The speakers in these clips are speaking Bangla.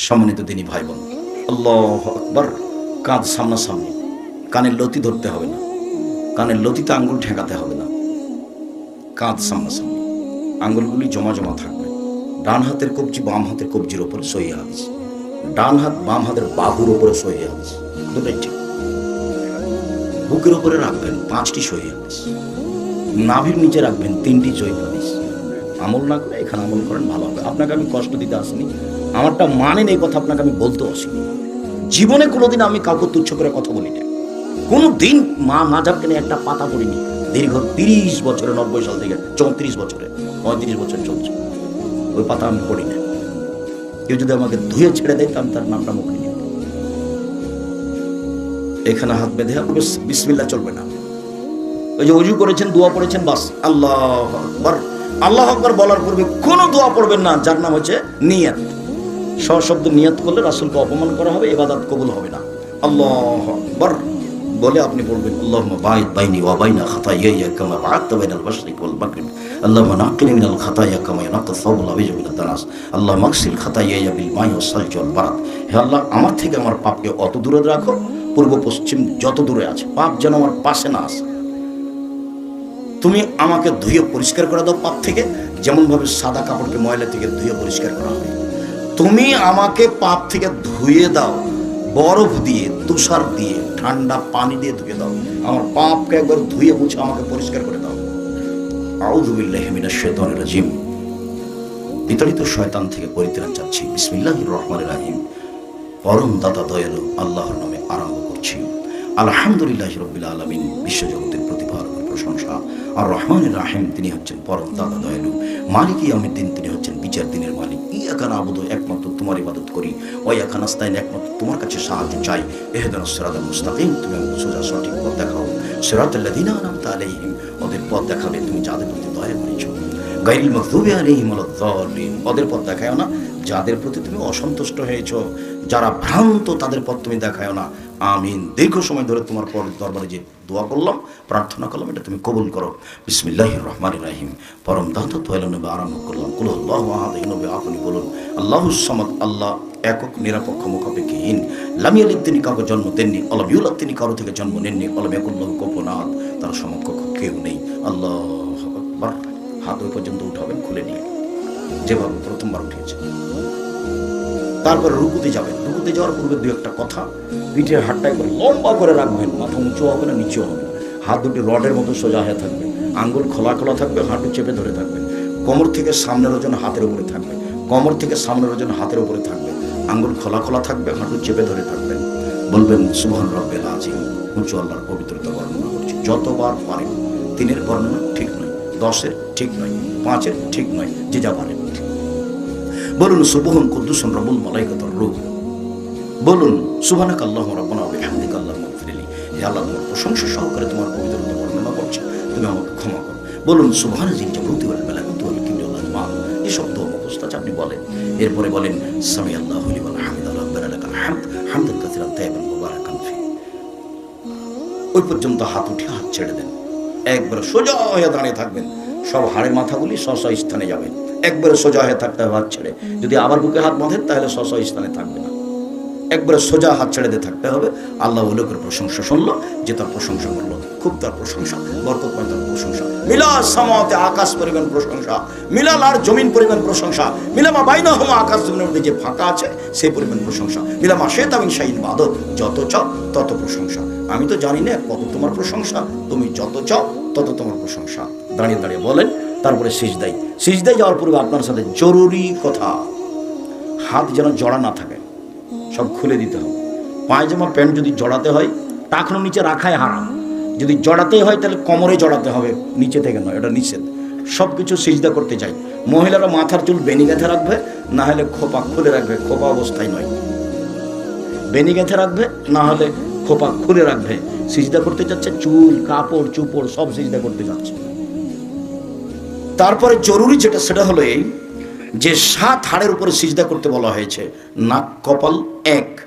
সম্মানিত তিনি ভাই বোন আল্লাহ আকবার, কাঁধ সামনাসামনি। কানের লতি ধরতে হবে না। কানের লতিতে আঙ্গুল ঠেকাতে হবে না। কাঁধ সামনাসামনি। আঙ্গুলগুলি জমা জমা থাকবে। ডান হাতের কবজি বাম হাতের কবজির ওপরে সহি হাদিস। ডান হাত বাম হাতের বাহুর ওপরে সহি হাদিস। দুটাই ঠিক। বুকের ওপরে রাখবেন পাঁচটি সহি হাদিস। নাভির নিচে রাখবেন তিনটি জয় হাদিস। আমল না করে এখানে আমল করেন, ভালো হবে। আপনাকে আমি কষ্ট দিতে আসিনি। আমারটা মানেন এই কথা আপনাকে আমি বলতে আসিনি। জীবনে কোনোদিন আমি কাউকে তুচ্ছ করে কথা বলি না কোনো দিন মা মাঝাবকে নিয়ে একটা পাতা পড়িনি। দীর্ঘ তিরিশ বছরে, নব্বই সাল থেকে, চৌত্রিশ বছরে, পঁয়ত্রিশ বছর চলছে। ওই পাতা আমি পড়ি না কেউ যদি আমাকে ধুয়ে ছেড়ে দেয় আমি তার নামটা মুখে নিই এখানে হাত বেঁধে আপনাকে বিসমিল্লা চলবে না। ওই যে অজু করেছেন, দোয়া পড়েছেন বাস। আল্লাহ আল্লাহ আকবার বলার পূর্বে কোনো দোয়া পড়বেন না, যার নাম হচ্ছে নিয়ত। সশব্দ নিয়ত করলে রাসুলকে অপমান করা হবে এবাদাত কবুল হবে না। আল্লাহ আকবার। বলে আপনি বলবেন আল্লাহ বাইদ বাইনি ওয়া বাইনা খাতাইয়া কামা বাআতা বাইনাল মাশরিক ওয়াল মাগরিব। আল্লাহুম্মা নাক্কিনি মিনাল খাতায়া কামা ইয়ানাক্কা সাওবুল আবিজ মিনাদ দানাস আল্লাহ মাগসিল খাতাইয়া বিল মাই ওয়াস সালজি ওয়াল বারাদ। হে আল্লাহ, আমার থেকে আমার পাপকে অত দূরে রাখো। পূর্ব পশ্চিম যত দূরে আছে, পাপ যেন আমার পাশে না আসে। তুমি আমাকে ধুয়ে পরিষ্কার করে দাও পাপ থেকে। যেমনভাবে সাদা কাপড়কে ময়লা থেকে ধুয়ে পরিষ্কার করা হয় তুমি আমাকে পাপ থেকে ধুয়ে দাও, বরফ দিয়ে, তুষার দিয়ে, ঠান্ডা পানি দিয়ে ধুয়ে দাও। আমার পাপকে একবার ধুয়ে মুছে আমাকে পরিষ্কার করে দাও। আউযুবিল্লাহি মিনাশ শাইতানির রাজিম। বিতাড়িত শয়তান থেকে পরিত্রাণ চাচ্ছি। বিসমিল্লাহির রহমানির রহিম। পরম দাতা দয়ালু আল্লাহর নামে আরম্ভ করছি। আলহামদুলিল্লাহ রবিল আলমিন। বিশ্বজগতের প্রশংসা। আর রহমান রাহিম তিনি হচ্ছেন পরম দাদা দয়ালু। মালিক ইয়ামিদ্দিন তিনি হচ্ছেন বিচার দিনের মালিক। ইয়াকান আবুদ, একমাত্র তোমার ইবাদত করি। ওই একান আস্তাইন একমাত্র তোমার কাছে সাহায্য চাই। এহেদান সেরাদ মুস্তাকিম, তুমি আমাকে সোজা সঠিক পথ দেখাও। সেরাতুল্লাদিনা নাম তালেহিম ওদের পথ দেখাবে, তুমি যাদের প্রতি দয়া করেছ। গাইল মকদুবে আলাইহিম ওয়ালাদ-দাল্লিন ওদের পথ দেখায় না। যাদের প্রতি তুমি অসন্তুষ্ট হয়েছ, যারা ভ্রান্ত, তাদের পথ তুমি দেখায়ও না। আমিন। দীর্ঘ সময় ধরে তোমার পর দরবারে যে দোয়া করলাম, প্রার্থনা করলাম, এটা তুমি কবুল করো। বিসমিল্লাহ রহমান রাহিম। পরম দাতা তোয়াল নবে আরম্ভ করলাম। কুল আল্লাহ আহাদ নবে আপনি বলুন আল্লাহ সামাদ, আল্লাহ একক, নিরাপক্ষ, মুখাপেক্ষিহীন। লামিয়ালিক তিনি কাউকে জন্ম দেননি। অলমিউল্লাহ তিনি কারও থেকে জন্ম নেননি। অলম একুল্লাহ গোপনাথ তার সমকক্ষ কেউ নেই। আল্লাহ হাত ওই পর্যন্ত উঠাবেন, খুলে নিয়ে যেভাবে প্রথমবার উঠিয়েছে তারপরে রুকুতে যাবেন। রুকুতে যাওয়ার পূর্বে দু একটা কথা। পিঠের হাতটা একবার লম্বা করে রাখবেন, মাথা উঁচু হবে না, নিচু হবে হাত দুটি রডের মতো সোজা হয়ে থাকবে। আঙ্গুল খোলা খোলা থাকবে, হাঁটু চেপে ধরে থাকবেন কোমর থেকে সামনের ওজন হাতের উপরে থাকবে। কোমর থেকে সামনের ওজন হাতের উপরে থাকবে। আঙ্গুল খোলা খোলা থাকবে, হাঁটু চেপে ধরে থাকবেন বলবেন, সুবহান রব্বেল আজিম উঁচু আল্লাহর পবিত্রতা বর্ণনা করছি। যতবার পারেন, তিনের বর্ণনা ঠিক নয়, দশের ঠিক নয়, পাঁচের ঠিক নয়, যে যা পারেন। বলুন, সুবহন কুদ্দুসন রবুল মালাইকাতর রূপ বলুন সুবহানাক আল্লাহ রাব্বানা বিহামদিকা আল্লাহুম্মা গফিরলি হে আল্লাহ, তোমার প্রশংসা সহকারে তোমার পবিত্রতা বর্ণনা করছে। তুমি আমাকে ক্ষমা করো। বলুন সুবহানা জিন জাবরুতি ওয়াল মালাকুতু ওয়াল কিবরিয়া ওয়াল আজমান এই শব্দ মুখস্থ আছে আপনি বলেন। এরপরে বলেন সামি আল্লাহু লিমান হামিদা, রাব্বানা লাকাল হামদ, হামদান কাসিরান তাইয়িবান মুবারাকান ফি। ওই পর্যন্ত হাত উঠে হাত ছেড়ে দেন। একবার সোজা হয়ে দাঁড়িয়ে থাকবেন। সব হাড়ের মাথাগুলি স্ব স্থানে যাবে। একবারে সোজা হয়ে থাকতে হবে হাত ছেড়ে। যদি আবার বুকে হাত বাঁধেন, তাহলে স্ব স্থানে থাকবে না। একবারে সোজা হাত ছেড়ে দিয়ে থাকতে হবে। আল্লাহ লোকের প্রশংসা শুনলো যে তার প্রশংসা করল, খুব তার প্রশংসা বরকতময় তার প্রশংসা। মিলা সামাতে আকাশ পরিমাণ প্রশংসা মিলাল আর জমিন পরিমাণ প্রশংসা মিলামা বাইনা হমা আকাশ জমিনের মধ্যে যে ফাঁকা আছে, সেই পরিমাণ প্রশংসা। মিলামা শ্বেত আমি শাহিন বাদত, যত চাও তত প্রশংসা। আমি তো জানি না কত তোমার প্রশংসা, তুমি যত চাও তত তোমার প্রশংসা। দাঁড়িয়ে দাঁড়িয়ে বলেন, তারপরে সিজদাই সিজদাই যাওয়ার পূর্বে আপনার সাথে জরুরি কথা। হাত যেন জড়া না থাকে। সব খুলে দিতে হবে। পায়জামা প্যান্ট যদি জড়াতে হয় টাকনো নিচে রাখায় হারাম। যদি জড়াতে হয়, তাহলে কোমরে জড়াতে হবে, নিচে থেকে নয়, এটা নিষেধ। সব কিছু সিজদা করতে চাই। মহিলারা মাথার চুল বেনি গেঁথে রাখবে না হলে খোপা খুলে রাখবে, খোপা অবস্থায় নয়। বেনি গেঁথে রাখবে না হলে খোপা খুলে রাখবে। সিজদা করতে যাচ্ছে চুল, কাপড়, চুপড়, সব সিজদা করতে যাচ্ছে তারপরে জরুরি যেটা, সেটা হলো এই যে সাত হাড়ের উপরে সিজদা করতে বলা হয়েছে, নাক কপাল এক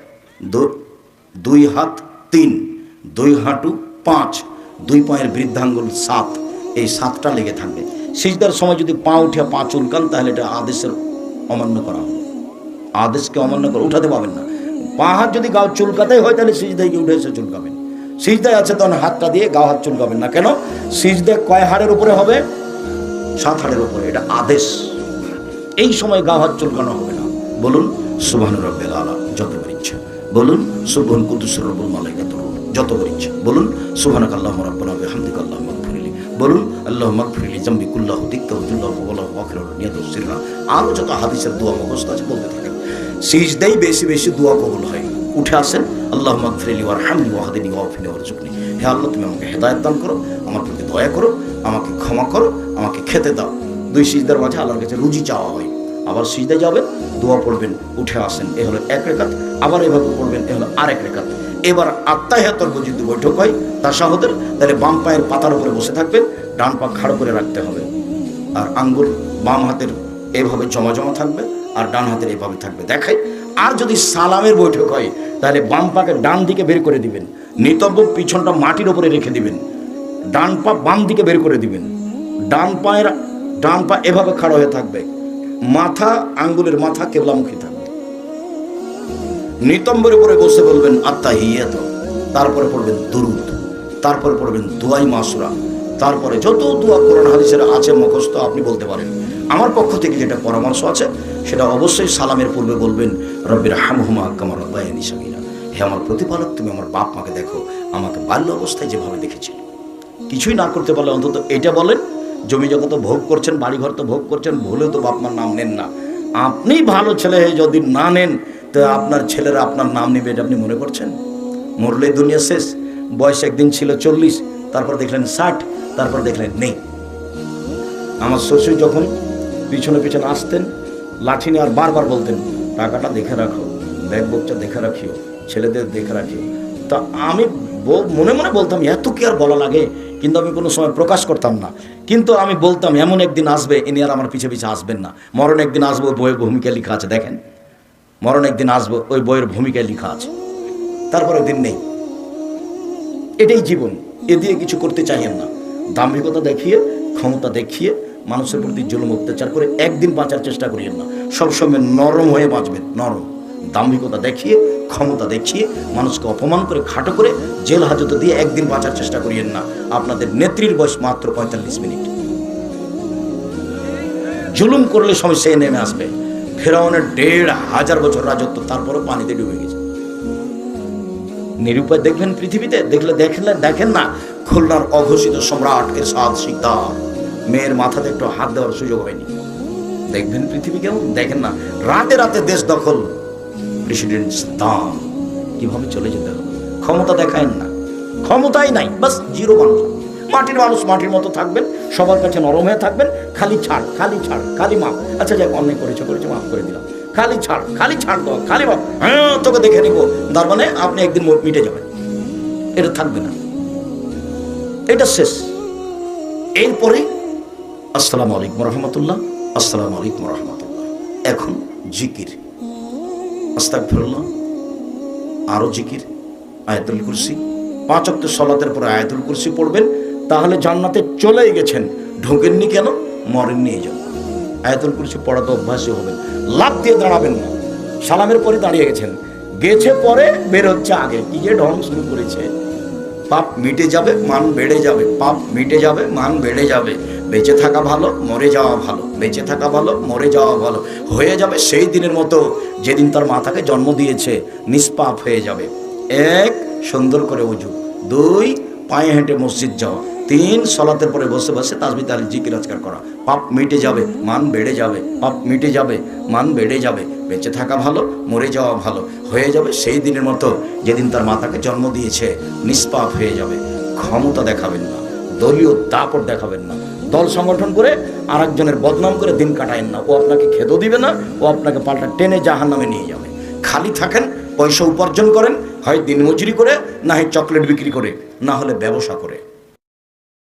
দুই হাত তিন, দুই হাঁটু পাঁচ, দুই পায়ের বৃদ্ধাঙ্গুল সাত, এই সাতটা লেগে থাকবে। সিজদার সময় যদি পা উঠে পা চুলকান, তাহলে এটা আদেশের অমান্য করা হবে। আদেশকে অমান্য করে উঠাতে পাবেন না। পা হাত যদি গাও চুলকাতেই হয়, তাহলে সিজদায় গিয়ে উঠে এসে চুলকাবেন। সিজদায় আছে তখন হাতটা দিয়ে গাও হাত চুলকাবেন না। কেন? সিজদে কয় হাড়ের উপরে হবে? সাত হাড়ের উপরে। এটা আদেশ। এই সময় গা হাত চুলকানো হবে না। বলুন, সুবহান রব্বিল আলা যতবার ইচ্ছা। বলুন, সুবহান কুদুস রব্বুল মালাইকাতুর রূহ যতবার ইচ্ছা। বলুন সুবহানাক আল্লাহুম্মা রাব্বানা ওয়া বিহামদিকা আল্লাহুম্মা ইগফিরলি বলুন, আল্লাহুম্মা ইগফিরলি জামবি কুল্লাহু দিক্কাহু জুল্লাহু ওয়ালাহু আখিরাহু নিয়াতু সিররা। আরও যত হাদিসের দোয়া মুখস্থ আছে বলতে থাকেন। সিজদাই বেশি বেশি দোয়া কবুল হয়। উঠে আসেন আল্লাহ মাগফিরলি ওয়ারহামনি ওয়াহদিনি ওয়াফিনি ওয়ারজুকনি হে আল্লাহ, তুমি আমাকে হেদায়েত দান করো, আমার প্রতি দয়া করো, আমাকে ক্ষমা করো, আমাকে খেতে দাও। দুই সিজদার মাঝে আল্লাহর কাছে রুজি চাওয়া হয়। আবার সিজদায় যাবেন, দোয়া পড়বেন, উঠে আসেন। এ হলো এক রেখাত, আবার এভাবে পড়বেন, এ হলো আরেক রেখাত। এবার আত্মাহিয়াতর্ক যদি বৈঠক হয় তার সাহদের তাহলে বাম পায়ের পাতার উপরে বসে থাকবেন, ডান পা খাড়ো করে রাখতে হবে। আর আঙ্গুল বাম হাতের এভাবে জমা জমা থাকবে, আর ডান হাতের এভাবে থাকবে। দেখাই, আর যদি সালামের বৈঠক হয়, তাহলে বাম পাকে ডান দিকে বের করে দিবেন, নিতব্য পিছনটা মাটির উপরে রেখে দিবেন, ডান পা বাম দিকে বের করে দিবেন। ডান পায়ের ডান পা এভাবে খাড়া হয়ে থাকবে। মাথা, আঙ্গুলের মাথা কেবলামুখী থাকবে। নিতম্বের উপরে বসে বলবেন আত্মা হিয়াত তারপরে পড়বেন, দুরুদ। তারপরে পড়বেন, দোয়াই মাসুরা। তারপরে যত দোয়া কোরআন হাদিসের আছে, মুখস্থ, আপনি বলতে পারেন। আমার পক্ষ থেকে যেটা পরামর্শ আছে, সেটা অবশ্যই সালামের পূর্বে বলবেন রব্বির হামহুমা কামার বায়ানি সামিনা হে আমার প্রতিপালক, তুমি আমার বাপ মাকে দেখো। আমাকে বাল্য অবস্থায় যেভাবে দেখেছিল। কিছুই না করতে পারলে অন্তত এটা বলেন জমি জগৎ তো ভোগ করছেন, বাড়িঘর তো ভোগ করছেন, ভুলেও তো বাপ মার নাম নেন না। আপনি ভালো ছেলে যদি না নেন, তো আপনার ছেলেরা আপনার নাম নেবে এটা আপনি মনে করছেন? মরলে দুনিয়া শেষ, বয়স একদিন ছিল চল্লিশ, তারপর দেখলেন ষাট, তারপর দেখলেন নেই। আমার শ্বশুর যখন পিছনে পিছনে আসতেন, লাঠি নিয়ে আর বারবার বলতেন, টাকাটা দেখে রাখো, ব্যাগ বকটা দেখে রাখিও, ছেলেদের দেখে রাখিও। তা আমি মনে মনে বলতাম, এত কি আর বলা লাগে? কিন্তু আমি কোনো সময় প্রকাশ করতাম না। কিন্তু আমি বলতাম, এমন একদিন আসবে, ইনি আর আমার পিছে পিছে আসবেন না। মরণ একদিন আসব বইয়ের ভূমিকা লেখা আছে, দেখেন। মরণ একদিন আসব, ওই বইয়ের ভূমিকায় লেখা আছে। তারপরে দিন নেই। এটাই জীবন। এ দিয়ে কিছু করতে চাইেন না। দাম্ভিকতা দেখিয়ে, ক্ষমতা দেখিয়ে, মানুষের প্রতি জুলুম, অত্যাচার করে একদিন বাঁচার চেষ্টা করিয়েন না। সবসময় নরম হয়ে বাঁচবেন, নরম। দাম্ভিকতা দেখিয়ে, ক্ষমতা দেখিয়ে, মানুষকে অপমান করে, খাটো করে জেল হাজতে দিয়ে একদিন বাঁচার চেষ্টা করিয়েন না। আপনাদের নেত্রীর বয়স মাত্র পঁয়তাল্লিশ মিনিট। জুলুম করলে সমস্যা নেমে আসবে। ফেরাউনের দেড় হাজার বছর রাজত্ব, তারপরও পানিতে ডুবে গেছে। নিরুপায় দেখবেন পৃথিবীতে, দেখলে দেখলে দেখেন না, খুলনার অঘোষিত সম্রাট এরশাদ শিকদার। মেয়ের মাথাতে একটু হাত দেওয়ার সুযোগ হয়নি। দেখবেন পৃথিবী কেমন? দেখেন না। রাতে রাতে দেশ দখল। প্রেসিডেন্ট দাম কীভাবে চলে যেতে হবে? ক্ষমতা দেখায় না। ক্ষমতাই নাই, বাস জিরো মানুষ। মাটির মানুষ মাটির মতো থাকবেন, সবার কাছে নরম হয়ে থাকবেন, খালি ছাড় খালি ছাড়, খালি মাপ। আচ্ছা যাক, অন্যায় করেছে করেছে, মাফ করে দিলাম। খালি ছাড় খালি ছাড় দাও, খালি মাপ। হ্যাঁ তোকে দেখে নিবো। তার মানে আপনি একদিন মিটে যাবেন। এটা থাকবে না। এটা শেষ। এরপরে, আসসালামু আলাইকুম রহমতুল্লাহ, আসসালামু আলাইকুম রহমতুল্লাহ। এখন জিকির। আস্তাগফিরুল্লাহ, আরও জিকির, আয়াতুল কুরসি, পাঁচ অক্ট সলাতের পরে আয়াতুল কুরসি পড়বেন, তাহলে জান্নাতে চলেই গেছেন, ঢোকেননি কেন? মরেননি এই জন্য। আয়াতুল কুরসি পড়াতে অভ্যাসই হবেন লাভ দিয়ে দাঁড়াবেন না। সালামের পরে দাঁড়িয়ে গেছেন। গেছে পরে বের হচ্ছে আগে। কি যে ঢং শুরু করেছে। পাপ মিটে যাবে, মান বেড়ে যাবে। পাপ মিটে যাবে, মান বেড়ে যাবে। বেঁচে থাকা ভালো, মরে যাওয়া ভালো, বেঁচে থাকা ভালো, মরে যাওয়া ভালো। হয়ে যাবে সেই দিনের মতো যেদিন তার মাতাকে জন্ম দিয়েছে, নিষ্পাপ হয়ে যাবে। এক, সুন্দর করে উজু। দুই, পায়ে হেঁটে মসজিদ যাওয়া। তিন, সলাতের পরে বসে বসে তাজবি তার জিকির, আজকার করা। পাপ মিটে যাবে, মান বেড়ে যাবে, পাপ মিটে যাবে, মান বেড়ে যাবে। বেঁচে থাকা ভালো, মরে যাওয়া ভালো। হয়ে যাবে সেই দিনের মতো যেদিন তার মাতাকে জন্ম দিয়েছে, নিষ্পাপ হয়ে যাবে। ক্ষমতা দেখাবেন না, দলীয় দাপট দেখাবেন না। দল সংগঠন করে আর একজনের বদনাম করে দিন কাটায়েন না। ও আপনাকে খেদো দিবে না, ও আপনাকে পাল্টা টেনে জাহান নামে নিয়ে যাবে। খালি থাকেন, পয়সা উপার্জন করেন, হয় দিনমজুরি করে, না হয় চকলেট বিক্রি করে, না হলে ব্যবসা করে।